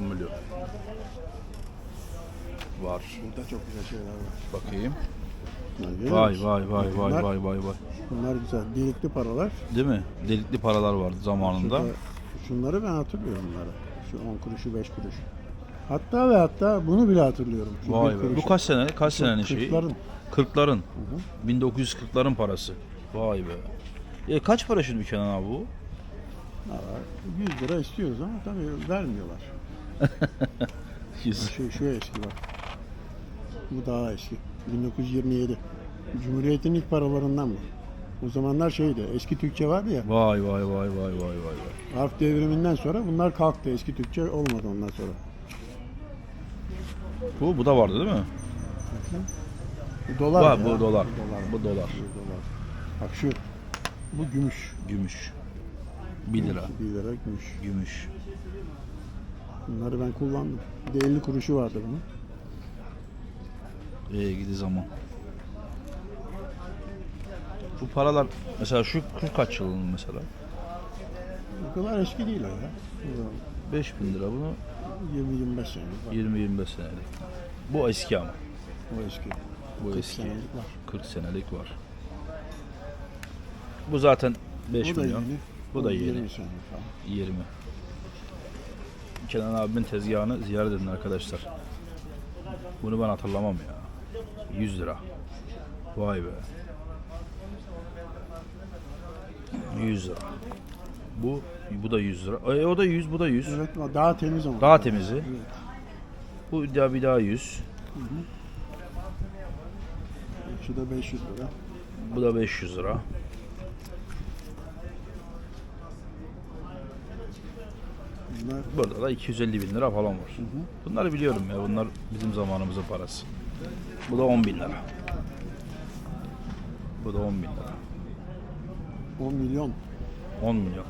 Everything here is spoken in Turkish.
10 milyon. Var. Burada çok güzel şeyler var. Bakayım. Vay vay vay vay Bunlar- vay vay vay. Bunlar güzel. Delikli paralar. Değil mi? Delikli paralar vardı zamanında. Şurada, şunları ben hatırlıyorum bunları. Şu 10 kuruşu 5 kuruş. Hatta ve hatta bunu bile hatırlıyorum. Şu Vay be. Bu kaç sene? Kaç senenin şeyi? kırkların. 40'ların. hı. 1940'ların parası. Vay be. E kaç para şimdi Kenan abi bu? Valla 100 lira istiyoruz ama tabii vermiyorlar. Şu, şu eski bak. Bu daha eski. 1927. Cumhuriyet'in ilk paralarından bu. O zamanlar şeydi, eski Türkçe vardı ya. Vay vay vay vay vay vay vay. Harf devriminden sonra bunlar kalktı. Eski Türkçe olmadı ondan sonra. Bu bu da vardı değil mi? Bu dolar Var bu dolar. Bu Bu dolar. Bu dolar. Bak şu. Bu gümüş. Gümüş. 1 lira. 1 lira gümüş. Gümüş. Bunları ben kullandım. Bir de 50 kuruşu vardı bunun. İyi gidi zaman. Bu paralar mesela şu, şu kaç yılın mesela? Bu kadar eski değil o ya. 5000 lira bunu 20-25 senelik var. 20-25 senelik. Bu eski ama. Bu eski. Bu 40 eski. senelik var. 40 senelik var. Bu zaten 5 Bu da milyon. yeni. Bu da yeni. 20 senelik falan. 20. Kenan abimin tezgahını ziyaret edin arkadaşlar. Bunu ben hatırlamam ya. 100 lira. Vay be. 100 lira. Bu bu da 100 lira. E, o da 100, bu da 100. Evet daha temiz ama. Daha temizi. Evet. Bu da bir daha 100. Şu da 500 lira. Bu da 500 lira. Bunlar Burada da 250 bin lira falan var. Bunları biliyorum ya. Bunlar bizim zamanımızın parası. Bu da 10 bin lira. Bu da 10 bin lira. 10 milyon. 10 milyon.